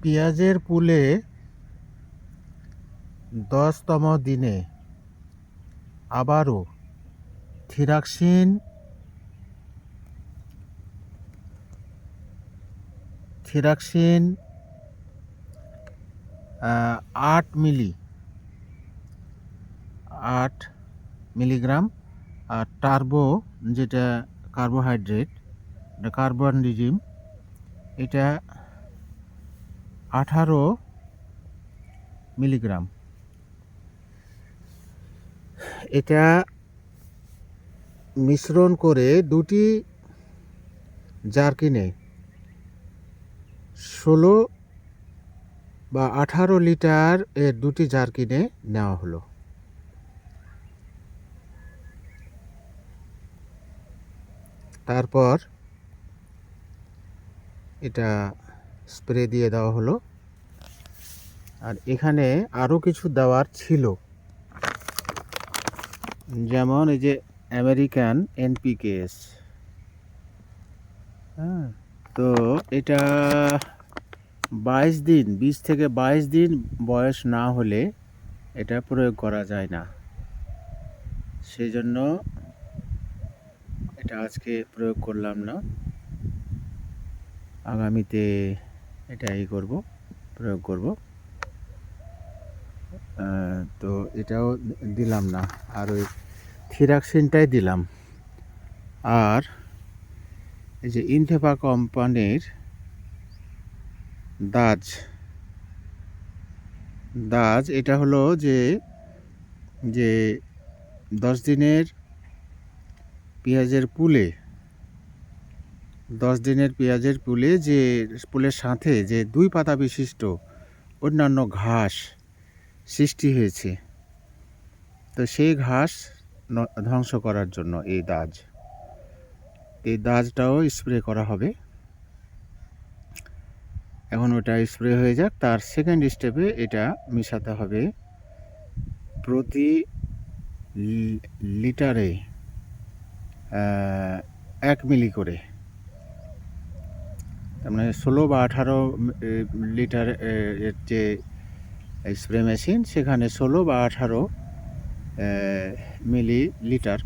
পেঁয়াজের পুলে দশতম দিনে আবারও থিরাক্সিন থিরাক্সিন আট মিলি, আট মিলিগ্রাম, আর টার্বো যেটা কার্বোহাইড্রেট কার্বন রিজিম, এটা আঠারো মিলিগ্রাম। এটা মিশ্রণ করে দুটি জার্কিনে ষোলো বা আঠারো লিটার এর দুটি জার্কিনে নেওয়া হলো। তারপর এটা স্প্রে দিয়ে দেওয়া হলো। আর এখানে আরও কিছু দেওয়ার ছিল। যেমন এই যে আমেরিকান এনপিকেএস। হ্যাঁ তো এটা বাইশ দিন, বিশ থেকে বাইশ দিন বয়স না হলে এটা প্রয়োগ করা যায় না। সেই জন্য এটা আজকে প্রয়োগ করলাম না। আগামীতে এটা ই করব, প্রয়োগ করব। তো এটাও দিলাম না, আর ওই থিরাক্সিনটাই দিলাম। আর এই যে ইনথেপা কোম্পানির দাজ দাজ এটা হলো যে যে দশ দিনের পেঁয়াজের পুলে দশ দিনের পেঁয়াজের পুলে যে, পুলের সাথে যে দুই পাতা বিশিষ্ট অন্যান্য ঘাস সৃষ্টি হয়েছে। তো সেই ঘাস ধ্বংস করার জন্য এই দাজ। এই দাজটাও স্প্রে করা হবে। এখন ওটা স্প্রে হয়ে যাক, তার সেকেন্ড স্টেপে এটা মিশাতে হবে। প্রতি লিটারে এক মিলি করে। মানে ষোলো বা আঠারো লিটার এর যে স্প্রে মেশিন সেখানে ষোলো বা আঠারো মিলি লিটার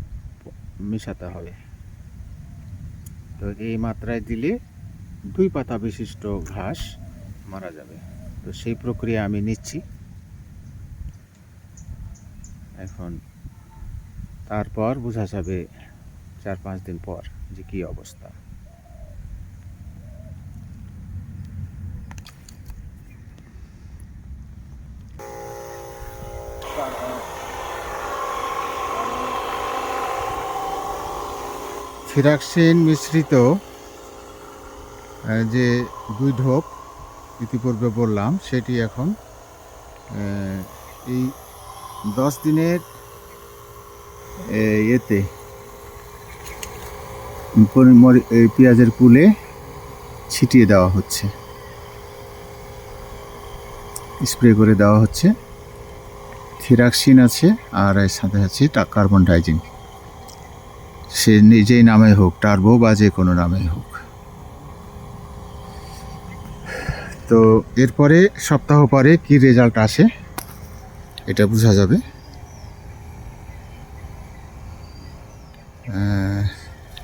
মেশাতে হবে। তো এই মাত্রায় দিলে দুই পাতা বিশিষ্ট ঘাস মারা যাবে। তো সেই প্রক্রিয়া আমি নিচ্ছি। এখন তারপর বোঝা যাবে চার পাঁচ দিন পর যে কী অবস্থা। থিরাক্সিন মিশ্রিত যে দুই ঢোক ইতিপূর্বে বললাম সেটি এখন এই দশ দিনের এ, ইয়েতে মরি- এই পেঁয়াজের পুলে ছিটিয়ে দেওয়া হচ্ছে। স্প্রে করে দেওয়া হচ্ছে। থিরাক্সিন আছে আর এর সাথে আছে কার্বন ডাইজিন সে নিজেই নামে হোক টার্বো বা যে কোনো নামে হোক। তো এরপরে সপ্তাহ পরে কি রেজাল্ট আসে? এটা বোঝা যাবে।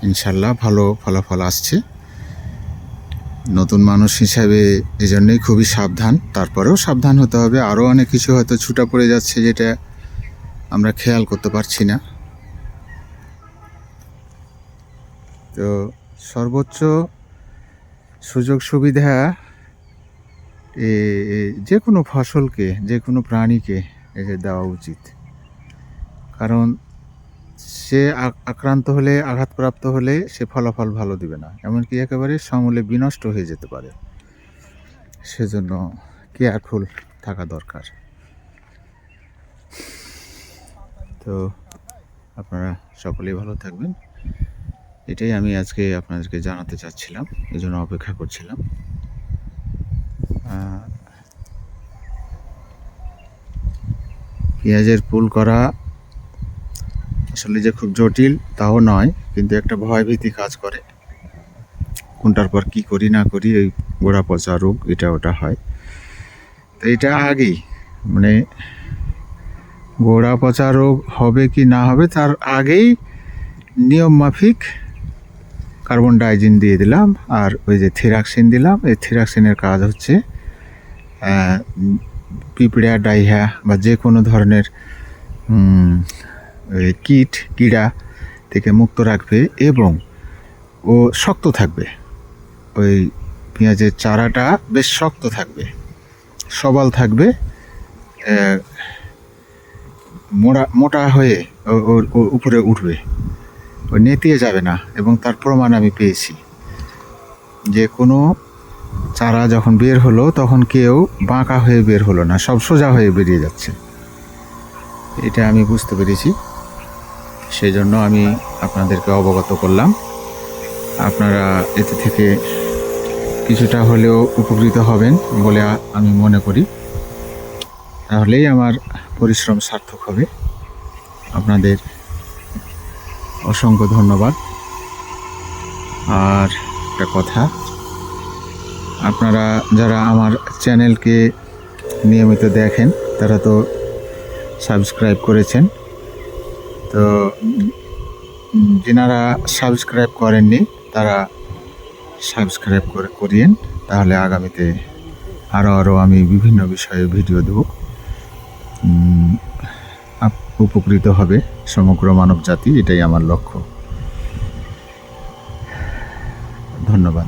ইনশাল্লাহ ভালো ফলাফল আসছে। নতুন মানুষ হিসাবে এই জন্যই খুবই সাবধান। তারপরেও সাবধান হতে হবে। আরও অনেক কিছু হয়তো ছুটা পড়ে যাচ্ছে যেটা আমরা খেয়াল করতে পারছি না। তো সর্বোচ্চ সুযোগ সুবিধা যে কোনো ফসলকে, যে কোনো প্রাণীকে দেওয়া উচিত। কারণ সে আক্রান্ত হলে, আঘাতপ্রাপ্ত হলে সে ফলাফল ভালো দিবে না। এমনকি একেবারে সমূলে বিনষ্ট হয়ে যেতে পারে। সেজন্য কেয়ারফুল থাকা দরকার? তো আপনারা সকলেই ভালো থাকবেন। এটাই আমি আজকে আপনাদেরকে জানাতে চাচ্ছিলাম এই জন্য অপেক্ষা করছিলাম। পেঁয়াজের পুল করা আসলে যে খুব জটিল, তাও নয়, কিন্তু একটা ভয়ভীতি কাজ করে। কোনটার পর কি করি, না করি ওই গোড়া পচা রোগ, এটা ওটা হয়। তো এটা আগেই মানে গোড়া পচা রোগ হবে কি না হবে, তার আগেই নিয়ম মাফিক কার্বন ডাইজিন দিয়ে দিলাম আর ওই যে থিরাক্সিন দিলাম। এই থিরাক্সিনের কাজ হচ্ছে পিঁপড়া, ডাইহা বা যে কোনো ধরনের কীট, কীড়া থেকে মুক্ত রাখবে এবং ও শক্ত থাকবে। ওই পেঁয়াজের চারাটা বেশ শক্ত থাকবে, সবল থাকবে মোটা মোটা হয়ে ওর উপরে উঠবে। ও নেতিয়ে যাবে না এবং তার প্রমাণ আমি পেয়েছি। যে কোনো চারা যখন বের হলো, তখন কেউ বাঁকা হয়ে বের হলো না, সব সোজা হয়ে বেরিয়ে যাচ্ছে। এটা আমি বুঝতে পেরেছি। সেই জন্য আমি আপনাদেরকে অবগত করলাম। আপনারা এতে থেকে কিছুটা হলেও উপকৃত হবেন বলে আমি মনে করি। তাহলেই আমার পরিশ্রম সার্থক হবে। আপনাদের অসংখ্য ধন্যবাদ। আর একটা কথা, আপনারা যারা আমার চ্যানেলকে নিয়মিত দেখেন, তারা তো সাবস্ক্রাইব করেছেন। তো যেনারা সাবস্ক্রাইব করেননি, তারা সাবস্ক্রাইব করে করিয়েন, তাহলে আগামীতে আরও আরও আমি বিভিন্ন বিষয়ে ভিডিও দেব। উপকৃত হবে সমগ্র মানব জাতি এটাই আমার লক্ষ্য। ধন্যবাদ।